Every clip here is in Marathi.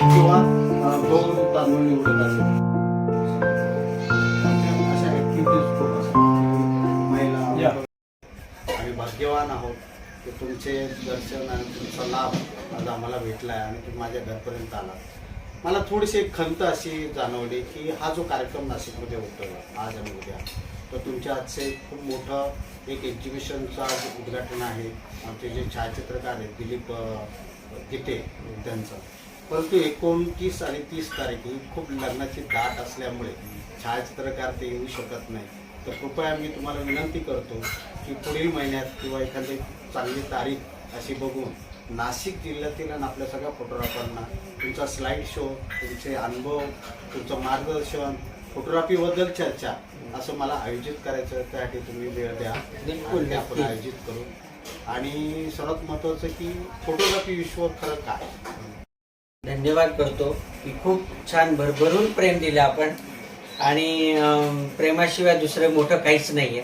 किंवा गहू तांदूळ निवडत असेल अशा ऍक्टिव्हिटीज खूप असतात महिला आणि भाग्यवान आहोत की तुमचे दर्शन आणि तुमचा लाभ आज आम्हाला भेटला आहे आणि तुम्ही माझ्या घरपर्यंत आला. मला थोडीशी एक खंत अशी जाणवली की हा जो कार्यक्रम नाशिकमध्ये होतो आज आणि उद्या तर तुमच्या आजचे खूप मोठं एक एक्झिबिशनचं आज उद्घाटन आहे. आमचे जे छायाचित्रकार आहेत दिलीप गिते त्यांचं. परंतु एकोणतीस आणि तीस तारीख ही खूप लग्नाची दाट असल्यामुळे छायाचित्रकार ते येऊ शकत नाही तर कृपया मी तुम्हाला विनंती करतो की पुढील महिन्यात किंवा एखादी चांगली तारीख अशी बघून नाशिक जिल्ह्यातील आणि आपल्या सगळ्या फोटोग्राफरांना तुमचा स्लाईड शो तुमचे अनुभव तुमचं मार्गदर्शन फोटोग्राफीबद्दल चर्चा असं मला आयोजित करायचं आहे. त्यासाठी तुम्ही वेळ द्या बिलकुल, आपण. आयोजित करू आणि सर्वात महत्त्वाचं की फोटोग्राफी विश्व खरं काय धन्यवाद करतो की खूप छान भरभरून प्रेम दिलं आपण. आणि प्रेमाशिवाय दुसरं मोठं काहीच नाहीये.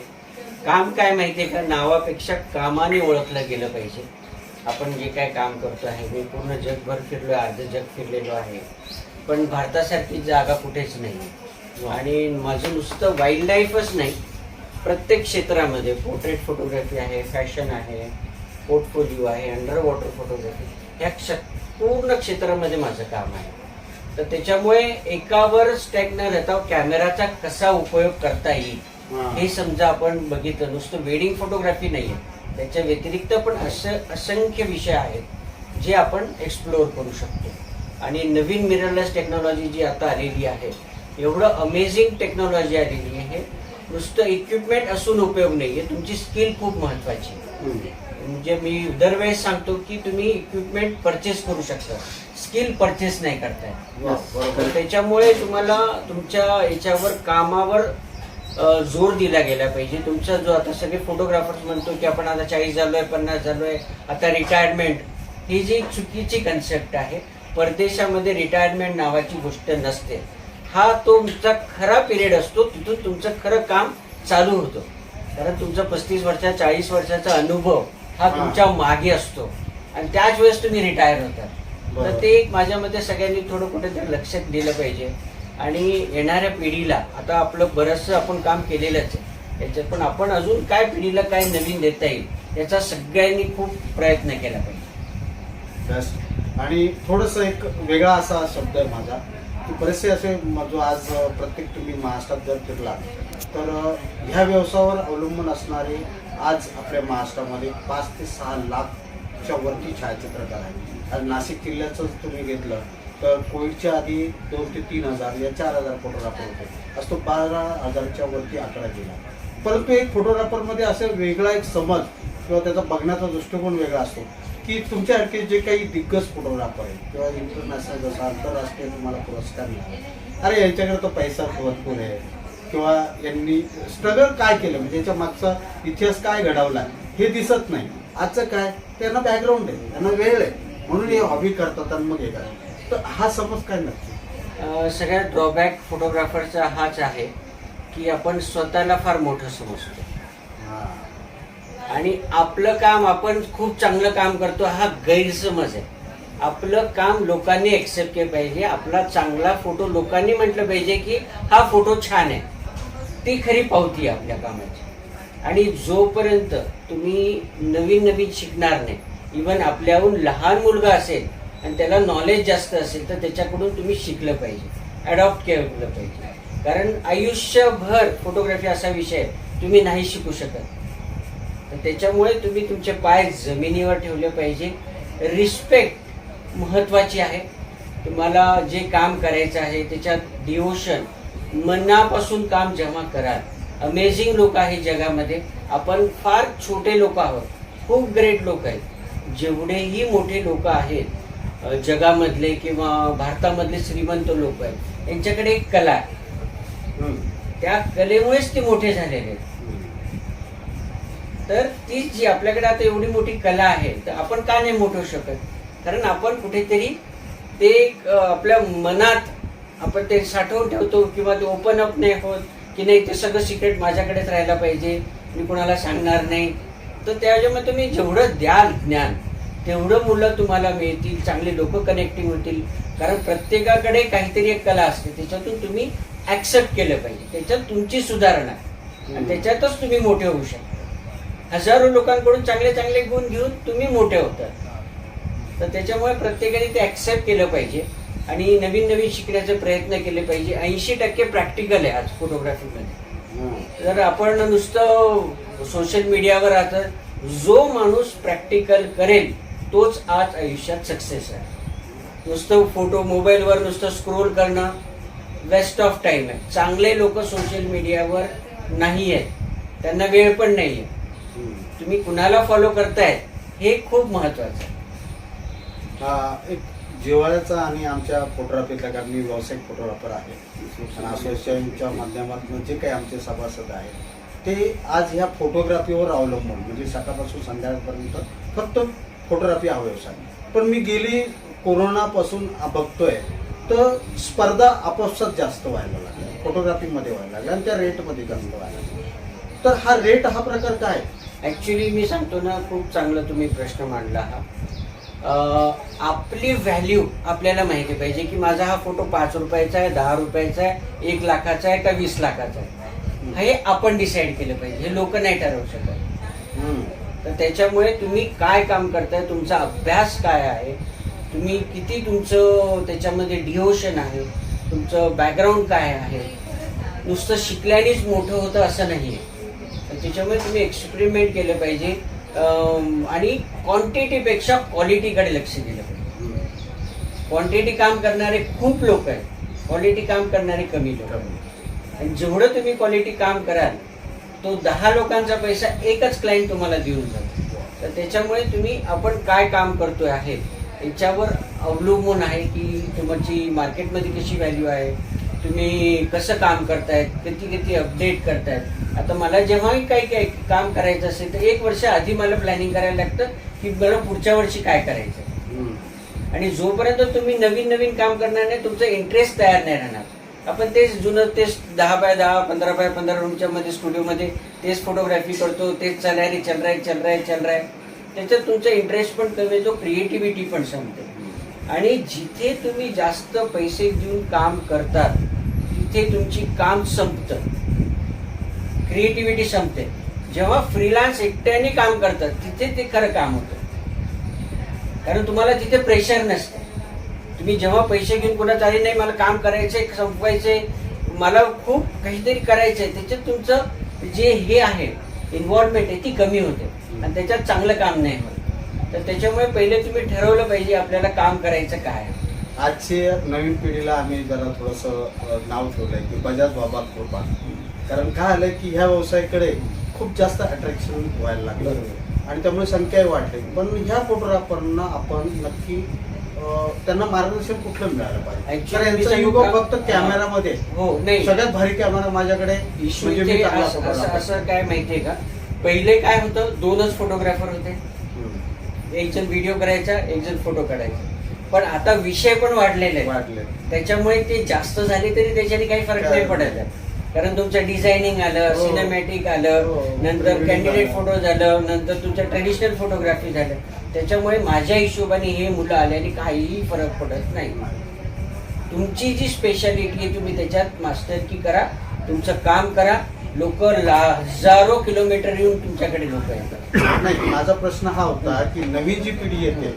काम काय माहितीये का? नावापेक्षा कामाने ओळखलं गेलं पाहिजे. आपण जे काय काम करतो आहे मी पूर्ण जगभर फिरलो अर्ध जग फिरलेलो आहे. पण भारतासारखी जागा कुठेच नाही आणि माझं नुसतं वाईल्ड लाईफच नाही. प्रत्येक क्षेत्रामध्ये पोर्ट्रेट फोटोग्राफी आहे फॅशन आहे पोर्टफोलिओ आहे अंडर वॉटर फोटोग्राफी या क्ष पूर्ण क्षेत्रामध्ये माझं काम आहे. तर त्याच्यामुळे एकावर स्टॅक न राहता कॅमेराचा कसा उपयोग करता येईल हां. समजा आपण बघितलं. नुसतं वेडिंग फोटोग्राफी नाही आहे त्याच्या व्यतिरिक्त पण असं असंख्य विषय आहेत जे आपण एक्सप्लोअर करू शकतो. आणि नवीन मिररलेस टेक्नॉलॉजी जी आता आलेली आहे एवढं अमेझिंग टेक्नॉलॉजी आलेली आहे. नुसतं इक्विपमेंट असून उपयोग नाही आहे तुमची स्किल खूप महत्वाची. म्हणजे मी दरवेळेस सांगतो की तुम्ही इक्विपमेंट परचेस करू शकता. स्किल परचेस नाही करताय. तर त्याच्यामुळे तुम्हाला तुमच्या याच्यावर कामावर जोर दिला गेला पाहिजे. तुमचा जो आता सगळे फोटोग्राफर्स म्हणतो की आपण आता चाळीस झालोय पन्नास झालोय आता रिटायरमेंट ही जी चुकीची कन्सेप्ट आहे परदेशामध्ये रिटायरमेंट नावाची गोष्ट नसते. हा तुमचा खरा पिरियड असतो तिथून तुमचं खरं काम चालू होतं. कारण तुमचा पस्तीस वर्षा चाळीस वर्षाचा अनुभव हा. तुमच्या मागे असतो. आणि त्याच वेळेस तुम्ही रिटायर होता बरोबर. तर ते एक माझ्या मते सगळ्यांनी थोडं कुठेतरी लक्षात दिलं पाहिजे. आणि येणाऱ्या पिढीला आता आपलं बरंचसं आपण काम केलेलंच आहे. याच्यात पण आपण अजून काय पिढीला काय नवीन देता येईल याचा सगळ्यांनी खूप प्रयत्न केला पाहिजे. आणि थोडंसं एक वेगळा असा शब्द आहे माझा की बरेचसे असे जो आज प्रत्येक तुम्ही महाराष्ट्रात जर फिरला तर ह्या व्यवसायावर अवलंबून असणारे आज आपल्या महाराष्ट्रामध्ये पाच ते सहा लाखच्या वरती छायाचित्रकार आहेत. आज नाशिक किल्ल्याचं तुम्ही घेतलं तर कोविडच्या आधी दोन ते तीन हजार या चार हजार फोटोग्राफर होते. आज तो बारा हजारच्या वरती आकडा गेला. परंतु एक फोटोग्राफरमध्ये असं वेगळा एक समज किंवा त्याचा बघण्याचा दृष्टिकोन वेगळा असतो की तुमच्यासारखे जे काही दिग्गज फोटोग्राफर आहेत किंवा इंटरनॅशनल जसं आंतरराष्ट्रीय तुम्हाला पुरस्कार मिळाला. अरे यांच्याकडे तो पैसा भरपूर आहे. किंवा यांनी स्ट्रगल काय केलं? म्हणजे याच्या मागचा इतिहास काय घडवला? हे दिसत नाही. आजचं काय? त्यांना बॅकग्राऊंड आहे. त्यांना वेळ आहे. म्हणून हे हॉबी करतात आणि मग हे करतात. तर हा समज काय नक्की? सगळ्यात ड्रॉबॅक फोटोग्राफरचा हाच आहे की आपण स्वतःला फार मोठं समजतो. हा. आणि आपलं काम आपण खूप चांगलं काम करतो हा गैरसमज आहे. आपलं काम लोकांनी एक्सेप्ट केलं पाहिजे. आपला चांगला फोटो लोकांनी म्हटलं पाहिजे की हा फोटो छान आहे. ती खरी पावती आहे आपल्या कामाची. आणि जोपर्यंत तुम्ही नवीन नवीन शिकणार नाही इवन आपल्याहून लहान मुलगा असेल आणि त्याला नॉलेज जास्त असेल तर त्याच्याकडून तुम्ही शिकलं पाहिजे. अडॉप्ट केलं पाहिजे. कारण आयुष्यभर फोटोग्राफी असा विषय तुम्ही नाही शिकू शकत. तर त्याच्यामुळे तुम्ही तुमचे पाय जमिनीवर ठेवले पाहिजे. रिस्पेक्ट महत्त्वाची आहे. तुम्हाला जे काम करायचं आहे त्याच्यात डिवोशन मनापासून काम जेव्हा कराल. अमेझिंग लोक आहे जगामध्ये. आपण फार छोटे लोक आहोत. खूप ग्रेट लोक आहेत. जेवढेही मोठे लोक आहेत जगामधले किंवा भारतामधले श्रीमंत लोक आहेत यांच्याकडे एक कला आहे. त्या कलेमुळेच ते मोठे झालेले आहेत. तर ती जी आपल्याकडे आता एवढी मोठी कला आहे तर आपण का नाही मोठं शकत? कारण आपण कुठेतरी ते आपल्या मनात आपण ते साठवून ठेवतो किंवा ते ओपन अप नाही होत की नाही ते सगळं सिक्रेट माझ्याकडेच राहायला पाहिजे मी कोणाला सांगणार नाही. तर त्याच्यामुळे तुम्ही जेवढं द्याल ज्ञान तेवढं मुलं तुम्हाला मिळतील चांगले लोक कनेक्टिंग होतील. कारण प्रत्येकाकडे काहीतरी एक कला असते त्याच्यातून तुम्ही ऍक्सेप्ट केलं पाहिजे. त्याच्यात तुमची सुधारणा. आणि त्याच्यातच तुम्ही मोठे होऊ शकता. हजारो लोकांकडून चांगले चांगले गुण घेऊन तुम्ही मोठे होतात. तर त्याच्यामुळे प्रत्येकाने ते ऍक्सेप्ट केलं पाहिजे. आणि नवीन नवीन शिकण्याचे प्रयत्न केले पाहिजे. ऐंशी टक्के प्रॅक्टिकल आहे आज फोटोग्राफीमध्ये. जर आपण नुसतं सोशल मीडियावर आता जो माणूस प्रॅक्टिकल करेल तोच आज आयुष्यात सक्सेस आहे. नुसतं फोटो मोबाईलवर नुसतं स्क्रोल करणं वेस्ट ऑफ टाइम आहे. चांगले लोक सोशल मीडियावर नाही आहेत त्यांना वेळ पण नाही आहे. तुम्ही कुणाला फॉलो करताय हे खूप महत्वाचं आहे. एक जिव्हाळ्याचा आणि आमच्या फोटोग्राफीचा कारण मी व्यावसायिक फोटोग्राफर आहे. आणि असोसिएशनच्या माध्यमातून जे काही आमचे सभासद आहेत ते आज ह्या फोटोग्राफीवर अवलंबून म्हणजे सकाळपासून संध्याकाळपर्यंत फक्त फोटोग्राफी हा व्यवसाय. पण मी गेली कोरोनापासून बघतोय तर स्पर्धा आपापसात जास्त व्हायला लागल्या. फोटोग्राफीमध्ये व्हायला लागल्या आणि त्या रेटमध्ये जास्त व्हायला लागल्या. तर हा रेट हा प्रकार काय? ॲक्च्युली मी सांगतो ना खूप चांगला तुम्ही प्रश्न मांडला हा. आपली व्हॅल्यू आपल्याला माहिती पाहिजे की माझा हा फोटो पाच रुपयाचा आहे दहा रुपयाचा आहे एक लाखाचा आहे का वीस लाखाचा आहे? हे आपण डिसाईड केलं पाहिजे. हे लोक नाही ठरवू शकत. तर त्याच्यामुळे तुम्ही काय काम करताय तुमचा अभ्यास काय आहे तुम्ही किती तुमचं त्याच्यामध्ये डिओशन आहे तुमचं बॅकग्राऊंड काय आहे? नुसतं शिकल्यानेच मोठं होतं असं नाही आहे तर त्याच्यामुळे तुम्ही एक्सपेरिमेंट केलं पाहिजे. आणि क्वांटिटीपेक्षा क्वालिटीकडे लक्ष दिलं पाहिजे. क्वांटिटी काम करणारे खूप लोक आहेत. क्वालिटी काम करणारे कमी लोक आणि जेवढं तुम्ही क्वालिटी काम कराल तो दहा लोकांचा पैसा एकच क्लायंट तुम्हाला देऊन जातो. तर त्याच्यामुळे तुम्ही आपण काय काम करतोय आहे याच्यावर अवलंबून आहे की तुमची मार्केटमध्ये कशी व्हॅल्यू आहे? तुम्ही कसं काम करतायत किती किती अपडेट करतायत? आता मला जेव्हाही काही काही काम करायचं असेल तर एक वर्ष आधी मला प्लॅनिंग करायला लागतं की मला पुढच्या वर्षी काय करायचं. आणि जोपर्यंत तुम्ही नवीन नवीन काम करणार नाही तुमचं इंटरेस्ट तयार नाही राहणार. आपण तेच जुनं तेच दहा बाय दहा पंधरा बाय पंधरा रूमच्या मध्ये स्टुडिओमध्ये तेच फोटोग्राफी करतो तेच चल रे चल है चल है चल है त्याच्यात तुमचा इंटरेस्ट पण कमी येतो क्रिएटिव्हिटी पण संपते. आणि जिथे तुम्ही जास्त पैसे देऊन काम करतात तिथे तुमची काम संपतं. क्रिएटिव्हिटी संपते. जेव्हा फ्रीलान्स एकट्याने काम करतात तिथे ते खरं काम होतं. कारण तुम्हाला तिथे प्रेशर नसतं. तुम्ही जेव्हा पैसे घेऊन कुणा चालेल नाही मला काम करायचे संपवायचे मला खूप काहीतरी करायचंय त्याच्यात तुमचं जे हे आहे इन्व्हॉल्वमेंट आहे ती कमी होते. आणि त्याच्यात चांगलं काम नाही होत. तर त्याच्यामुळे पहिले तुम्ही ठरवलं पाहिजे आपल्याला काम करायचं काय आहे. आजची नवीन पिढीला आम्ही जरा थोडंसं नाव ठेवलंय की बजाज बाबा कृपा. कारण काय आलंय की ह्या व्यवसायाकडे खूप जास्त अट्रॅक्शन व्हायला लागलं. आणि त्यामुळे संख्याही वाढली. पण ह्या फोटोग्राफरना आपण नक्की त्यांना मार्गदर्शन कुठलं मिळालं पाहिजे? यांचा युग? फक्त कॅमेरामध्ये. हो. नाही. सगळ्यात भारी कॅमेरा माझ्याकडे इश्यू म्हणजे असं काय माहितीये का? पहिले काय होतं दोनच फोटोग्राफर होते. एक जण व्हिडिओ करायचा एक जण फोटो काढायचा. पण आता विषय पण वाढलेले वाढले त्याच्यामुळे ते जास्त झाले तरी त्याच्याने काही फरक नाही पडत. कारण तुमचं डिझायनिंग आलं हो. सिनेमॅटिक आलं हो. नंतर कॅन्डिडेट. फोटो झालं नंतर तुमचं ट्रेडिशनल फोटोग्राफी झालं त्याच्यामुळे माझ्या हिशोबाने हे मुलं आल्याने काहीही फरक पडत नाही तुमची जी स्पेशालिटी आहे तुम्ही त्याच्यात मास्टर की करा तुमचं काम करा लोक हजारो किलोमीटर येऊन तुमच्याकडे लोक येतात. नाही माझा प्रश्न हा होता की नवीन जी पिढी येते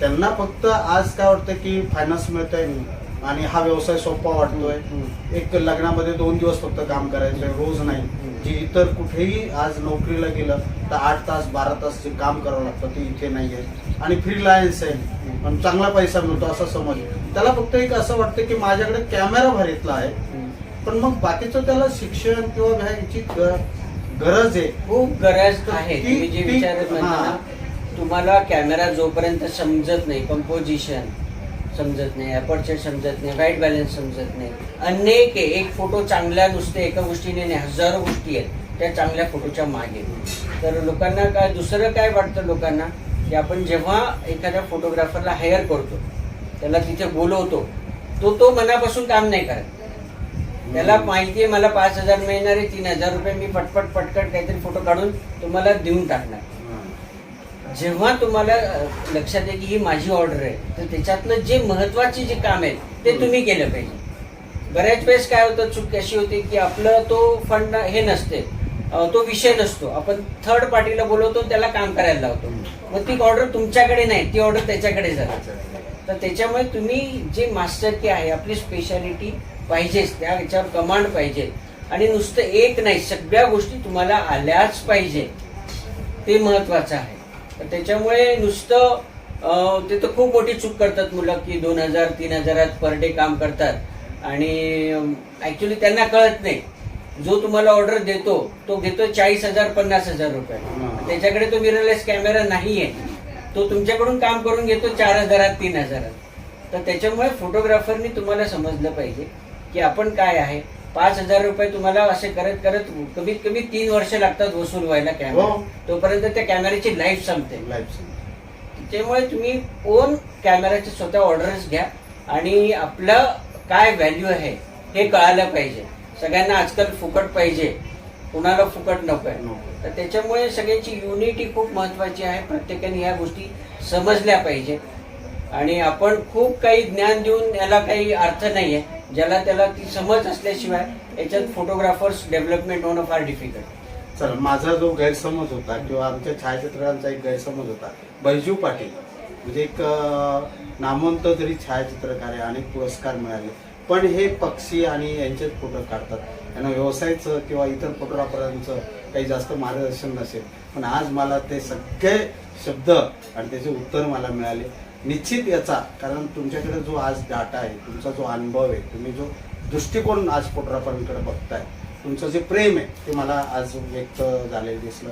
त्यांना फक्त आज काय वाटतं की फायनान्स मिळतंय आणि हा व्यवसाय सोपा वाटतोय. एक लग्नामध्ये दोन दिवस फक्त काम करायचंय रोज नाही. जी इतर कुठेही आज नोकरीला गेलं तर आठ तास बारा तास जे काम करावं लागतं ते इथे नाही आहे आणि फ्रीलायन्स आहे. पण चांगला पैसा मिळतो असं समज. त्याला फक्त एक असं वाटतं की माझ्याकडे कॅमेरा भरीतला आहे. पण मग बाकीचं त्याला शिक्षण किंवा ह्याची गरज आहे. खूप गरज आहे. तुम्ही जे विचारत म्हणता तुम्हाला कॅमेरा जोपर्यंत समजत नाही कंपोजिशन समजत नाही अपर्चर समजत नाही व्हाईट बॅलन्स समजत नाही अनेक आहे. एक फोटो चांगल्या नुसते एका गोष्टीने नाही हजारो गोष्टी आहेत त्या चांगल्या फोटोच्या मागे. तर लोकांना काय दुसरं काय वाटतं लोकांना? की आपण जेव्हा एखाद्या फोटोग्राफरला हायर करतो त्याला तिथे बोलवतो तो तो मनापासून काम नाही करत. त्याला माहिती आहे मला पाच हजार मिळणार आहे तीन हजार रुपये मी पटपट पटकट काहीतरी फोटो काढून तुम्हाला देऊन टाकणार. जेव्हा तुम्हाला लक्षात येईल की ही माझी ऑर्डर आहे तर त्याच्यातलं जे महत्त्वाचे जे काम आहे ते तुम्ही केलं पाहिजे. बऱ्याच वेळेस काय होतं चूक अशी होते की आपलं तो फंड हे नसते तो विषय नसतो. आपण थर्ड पार्टीला बोलवतो त्याला काम करायला लावतो. मग ती ऑर्डर तुमच्याकडे नाही ती ऑर्डर त्याच्याकडे जाते तर त्याच्यामुळे तुम्ही जे मास्टर की आहे आपली स्पेशालिटी पाहिजेच त्या याच्यावर कमांड पाहिजे. आणि नुसतं एक नाही सगळ्या गोष्टी तुम्हाला आल्याच पाहिजे. ते महत्वाचं आहे. तर त्याच्यामुळे नुसतं ते तर खूप मोठी चूक करतात मुलं की दोन हजार तीन हजारात पर डे काम करतात. आणि ऍक्च्युली त्यांना कळत नाही. जो तुम्हाला ऑर्डर देतो तो घेतो चाळीस हजार पन्नास हजार रुपये. त्याच्याकडे तो मिररलेस कॅमेरा नाहीये. तो तुमच्याकडून काम करून घेतो चार हजारात तीन हजारात. तर त्याच्यामुळे फोटोग्राफरनी तुम्हाला समजलं पाहिजे. की आपण काय आहे? पाच हजार रुपये तुम्हाला असे करत करत कमीत कमी तीन वर्ष लागतात वसूल व्हायला कॅमेरा हो. तोपर्यंत त्या कॅमेऱ्याची लाईफ संपते. लाईफसाठी. त्याच्यामुळे तुम्ही ओन कॅमेराचे स्वतः ऑर्डर्स घ्या आणि आपलं काय व्हॅल्यू आहे हे कळायला पाहिजे. सगळ्यांना आजकाल फुकट पाहिजे. कुणाला फुकट नको आहे नको. तर त्याच्यामुळे सगळ्यांची युनिटी खूप महत्वाची आहे. प्रत्येकाने ह्या गोष्टी समजल्या पाहिजे. आणि आपण खूप काही ज्ञान देऊन याला काही अर्थ नाही आहे ज्याला त्याला ती समज असल्याशिवाय याच्यात फोटोग्राफर्स डेव्हलपमेंट होणं फार डिफिकल्ट सर माझा जो गैरसमज होता किंवा आमच्या छायाचित्रकारांचा एक गैरसमज होता बैजू पाटील. म्हणजे एक नामवंत जरी छायाचित्रकार आहे अनेक पुरस्कार मिळाले पण हे पक्षी आणि यांचेच फोटो काढतात. यांना व्यवसायाचं किंवा इतर फोटोग्राफरांचं काही जास्त मार्गदर्शन नसेल. पण आज मला ते सगळे शब्द आणि त्याचे उत्तर मला मिळाले. निश्चित याचा कारण तुमच्याकडे जो आज डाटा आहे तुमचा जो अनुभव आहे तुम्ही जो दृष्टिकोन आज फोटोग्राफरांकडे बघताय तुमचं जे प्रेम आहे ते मला आज व्यक्त झालेलं दिसलं.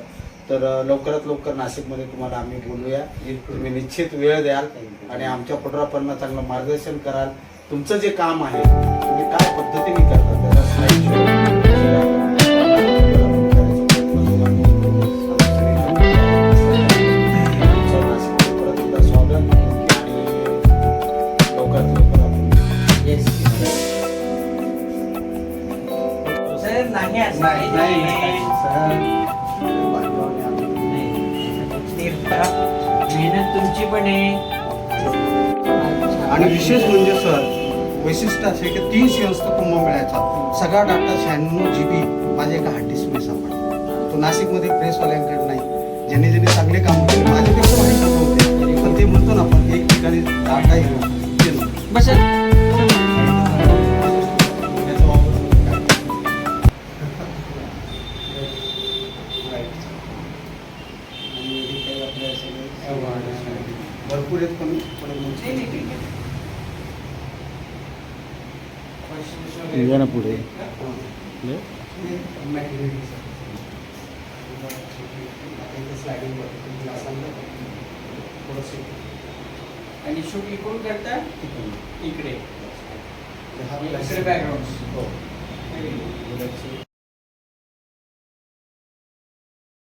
तर लवकरात लवकर नाशिकमध्ये तुम्हाला आम्ही बोलूया. तुम्ही निश्चित वेळ द्याल आणि आमच्या फोटोग्राफरांना चांगलं मार्गदर्शन कराल. तुमचं जे काम आहे तुम्ही काय पद्धतीने करता त्याला तीन सिंहस्थ कुंभमेळ्याचा सगळा डाटा शहाण्णव जी बी माझ्या एका डिस्कमध्ये सापडला. तो नाशिकमध्ये प्रेसवाल्यांकडे नाही. ज्यांनी ज्यांनी चांगले काम केले माझ्यापेक्षा माहीत होते. पण ते म्हणतो ना आपण एक ठिकाणी डाटा येऊ ते नव्हतं. बस. त्याचा वापर करून काय? आणि हे काही आपल्या सगळे भरपूर आहेत पण पण या ना पुढे. आणि शूट इकडून करता? इकडे. हा. इकडे background. हो